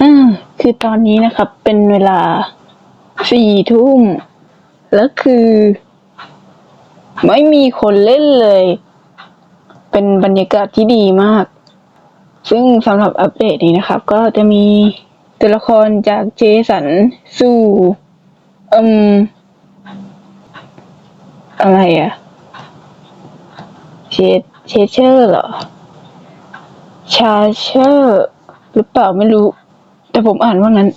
อืมคือตอนนี้นะครับ เป็นเวลาสี่ทุ่ม แล้วคือ ไม่มีคนเล่นเลย เป็นบรรยากาศที่ดีมาก ซึ่งสำหรับอัปเดตนี้นะครับ ก็จะมีตัวละครจากเจสันสู่อืมอะไรอะเชเชเชอร์เหรอ ชาเชอร์ หรือเปล่าไม่รู้ แต่ผมอ่านว่างั้น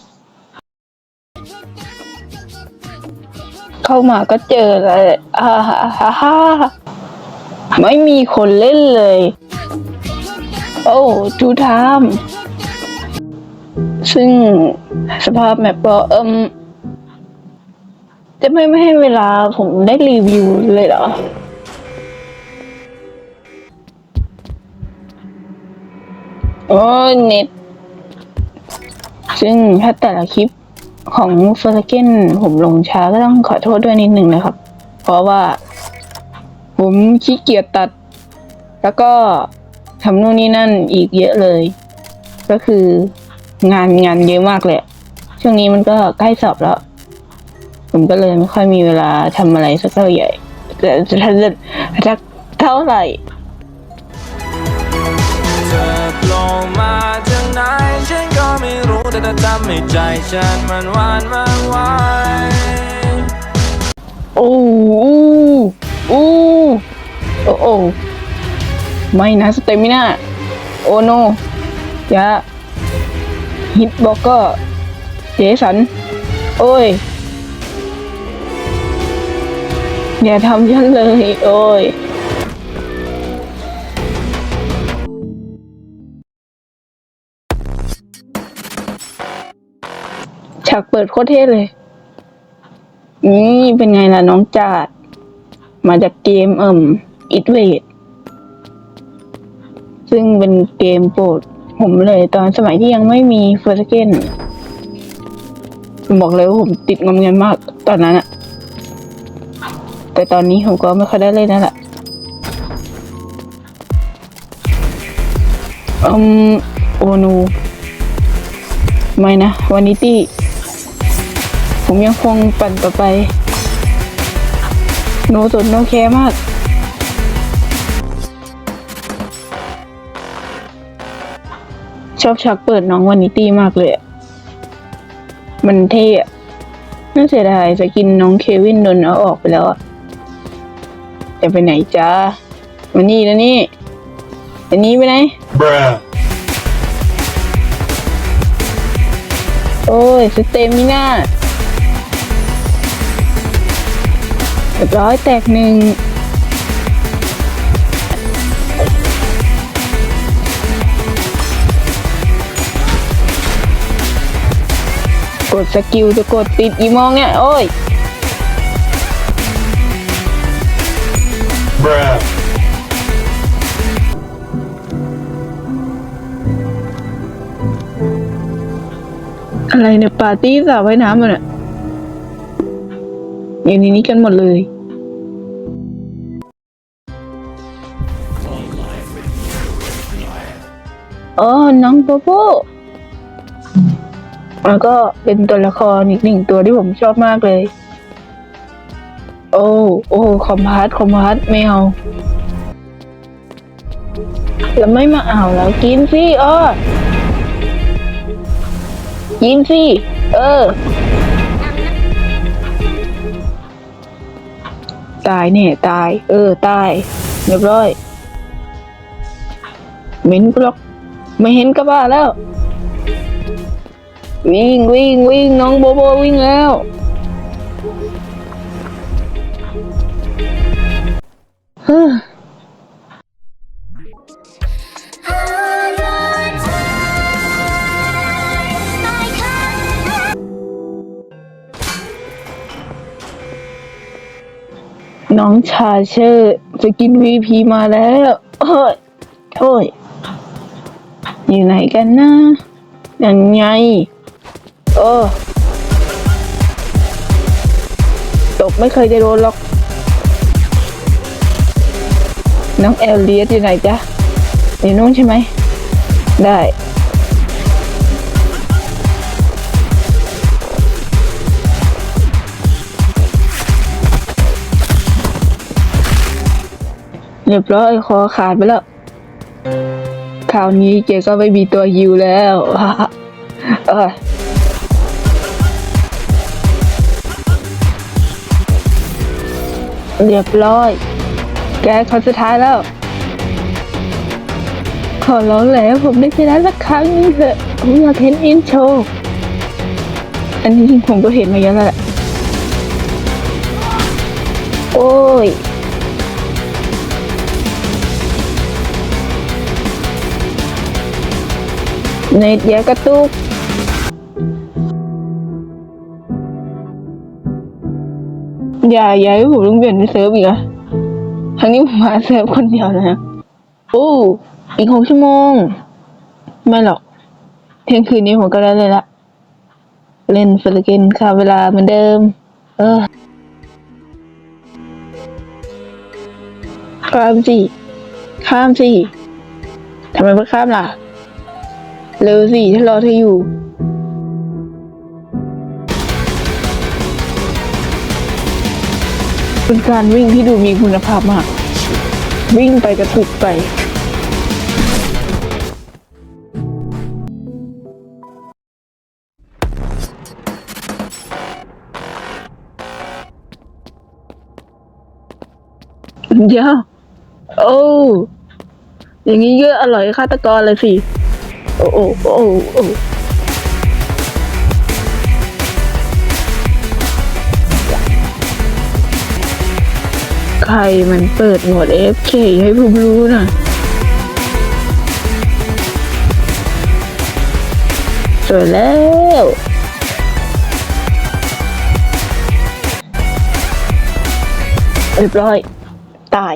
เข้ามาก็เจอเลยอ่าฮ่าฮ่าฮ่าไม่มีคนเล่นเลย โอ้ทูทามซึ่งสภาพแมปก็เอิมจะไม่ไม่ให้เวลาผมได้รีวิวเลยเหรอ โอ้เน็ต ซึ่งถ้าแต่ละคลิปของเฟอร์เกนผมลงช้าก็ต้องขอโทษด้วยนิดหนึ่งนะครับ เพราะว่า ผมขี้เกียจตัด แล้วก็ทำนู่นนี่นั่นอีกเยอะเลย ก็คืองานงานเยอะมากเลยช่วงนี้มันก็ใกล้สอบแล้ว ผมก็เลยไม่ค่อยมีเวลาทำอะไรสักเท่าใหญ่แต่จะทันจะเท่าไหร่ ไหนฉันก็ไม่รู้แต่เธอทำให้ใจฉันมันหวานมากไวโอ้อู้อู้โอ้โอ้ไม่นะสเตมิน่าโอโนยะฮิตบอกก็เจสัน โอ้ย อย่าทำฉันเลย โอ้ย ฉากเปิดโคตรเท่เลย นี่เป็นไงล่ะน้องจาด มาจากเกมเอิ่มอิทเวดซึ่งเป็นเกมโปรดผมเลยตอนสมัยที่ยังไม่มีเฟอร์สเกนผมบอกเลยว่าผมติดงอมเงินมากตอนนั้นอะแต่ตอนนี้ผมก็ไม่ค่อยได้เล่นนั่นแหละอืมโอนู ไม่นะวานิตี้ ผมยังคงปั่นต่อไป โนสนโนแคร์มากชอบฉากเปิดน้องวานิตี้มากเลยอะมันเท่อะน่าเสียดายจะกินน้องเควินโดนเอาออกไปแล้วอะจะไปไหนจ้ามานี่แล้วนี่อันนี้ไปไหน Bruh โอ้ยสเตมิน่า เรียบร้อยแตกหนึ่งกดสกิลจะกดติดอีมองเนี่ย โอ้ย Bruh อะไรเนี่ย ปาร์ตี้สาวว่ายน้ำมันอะ อยู่ในนี้กันหมดเลย เออ น้องโบโบแล้วก็เป็นตัวละครอีกหนึ่งตัวที่ผมชอบมากเลย โอ้โอ้คอมพาร์ตคอมพาร์ตไม่เอาแล้วไม่มาเอาแล้วกินสิอ้อยิ้มสิ เออ ตายเนี่ยตาย เออ ตาย เรียบร้อยเหม็นกลอกไม่เห็นก็บ้าแล้ว วิ่งวิ่งวิ่งน้องโบโบวิ่งแล้ว น้องชาเชอร์จะกินวีพีมาแล้วโอ้ยโอ้ยอยู่ไหนกันนะยังไงโอ้ตกไม่เคยจะโดนหรอก น้องแอลเลียสอยู่ไหนจ๊ะอยู่นู้นใช่ไหม ได้ เรียบร้อยคอขาดไปแล้วคราวนี้แกก็ไม่มีตัวฮิวแล้วเออเรียบร้อย แกคนสุดท้ายแล้ว ขอร้องแล้วผมได้ชนะสักครั้งนึงเถอะ ผมอยากเห็นอินโชว์อันนี้จริงผมก็เห็นมาเยอะแล้วแหละ โอ้ย เนตแยกกระตุกอย่าอย่าให้ผมต้องเปลี่ยนเป็นเซิร์ฟอีกอะครั้งนี้ผมมาเซิร์ฟคนเดียวนะโอ้อีกหกชั่วโมง ไม่หรอก เที่ยงคืนนี้ผมก็ได้เลยละ เล่นฟิลิปปินส์ค่ะเวลาเหมือนเดิม เออข้ามสิข้ามสิทำไมไม่ข้ามล่ะ เร็วสิถ้ารอเธออยู่ เป็นการวิ่งที่ดูมีคุณภาพมาก วิ่งไปกระตุกไป เดี๋ยว โอ้ อย่างนี้เยอะอร่อยฆาตกรเลยสิ โอ้โอ้โอ้โอ้ใครมันเปิดโหมด FK ให้ผมรู้นะสวยแล้วเรียบร้อย ตาย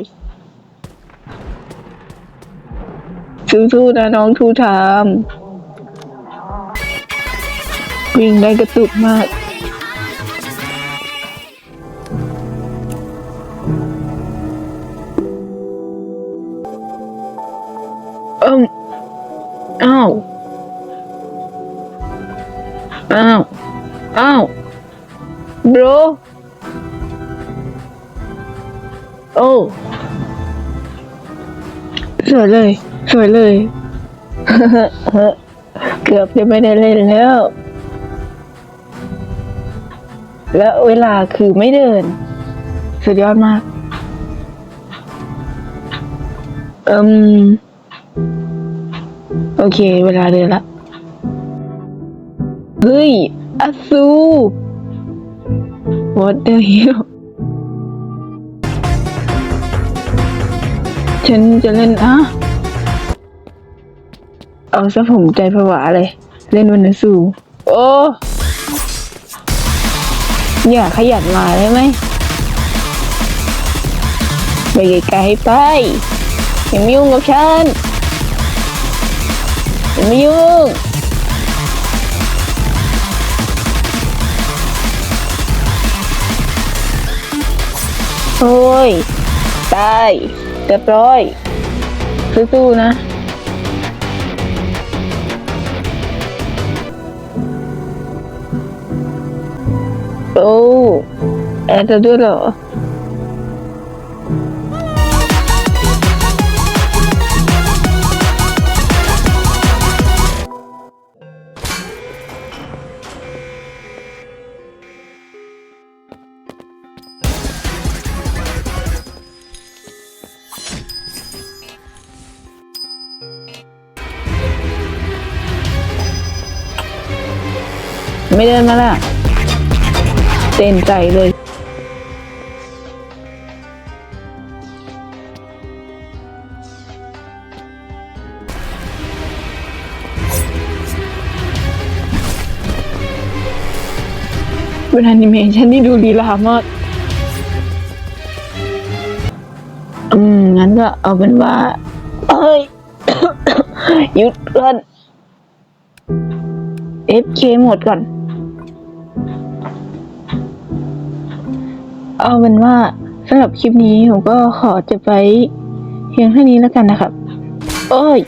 สู้ๆนะน้องทูทามวิ่งได้กระตุกมาก เอิมอ้าวอ้าวอ้าวบรโอ้สวยเลย สวยเลย เกือบจะไม่ได้เล่นแล้ว แล้วเวลาคือไม่เดิน สุดยอดมากเอืม โอเค เวลาเดินละ เฮ้ยอาซู What the hell ฉันจะเล่นอะ เอาซะผมใจผวาเลย เล่นวันนสูโอ้อย่าขยันมาได้ไหมไปไกลๆไปอย่ามายุ่งกับฉันอย่ามายุ่งโอ้ยตายเรียบร้อยสู้ๆนะ แอดจะด้วยเหรอไม่เดินมาละเต้นใจเลย เป็นแอนิเมชันที่ดูลีลามาก อืม งั้นก็เอาเป็นว่า เอ้ย หยุดก่อน FK หมดก่อน เอาเป็นว่าสำหรับคลิปนี้ผมก็ขอจะไปเพียงเท่านี้แล้วกันนะครับโอ้ย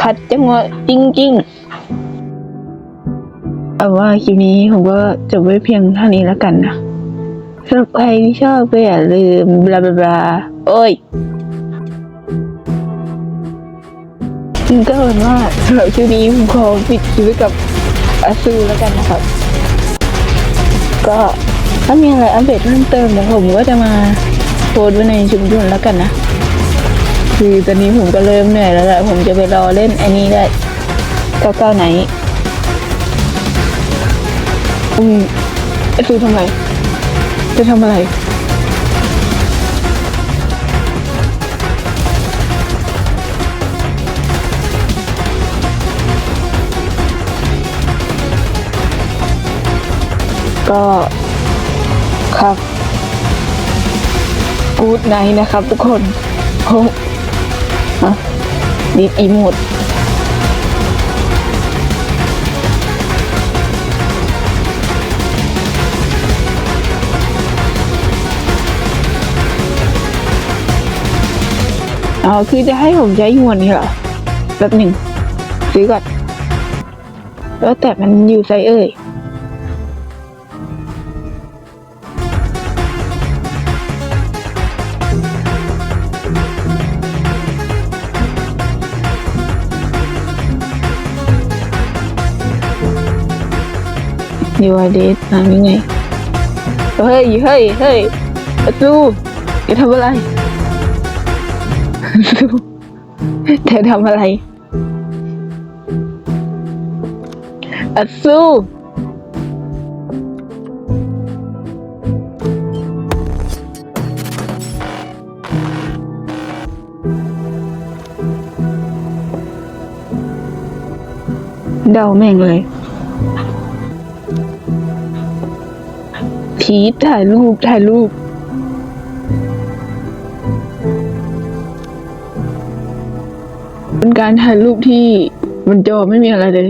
ขัดจังหวะจริง ๆ เอาว่าคลิปนี้ผมก็จบไว้เพียงเท่านี้แล้วกันนะสำหรับใครที่ชอบก็อย่าลืมบลาบลาบลาโอ้ยก็เป็นว่าสำหรับคลิปนี้ผมขอปิดคลิปไว้กับอาซูแล้วกันนะครับ ก็ถ้ามีอะไรอัปเดตเพิ่มเติมเดี๋ยวผมก็จะมาโพสไว้ในชุมชนแล้วกันนะคือตอนนี้ผมก็เริ่มเหนื่อยแล้วแหละผมจะไปรอเล่นอันนี้ได้เก้าเก้าไหน อืมอาซูทำไมจะทำอะไร ก็ครับ กูดไนนะครับทุกคนโอ้ฮะดีอีโมด อ๋อคือจะให้ผมใช้หมวดนี้เหรอแป๊บหนึ่งซื้อก่อน แล้วแต่มันอยู่ไซเอ่ยยูไอเดสมายังไง เฮ้ย เฮ้ย เฮ้ยอาซูจะทำอะไร อาซูเธอทำอะไรอาซูเดาแม่งเลย พีทถ่ายรูป ถ่ายรูป การถ่ายรูปที่มันจอไม่มีอะไรเลย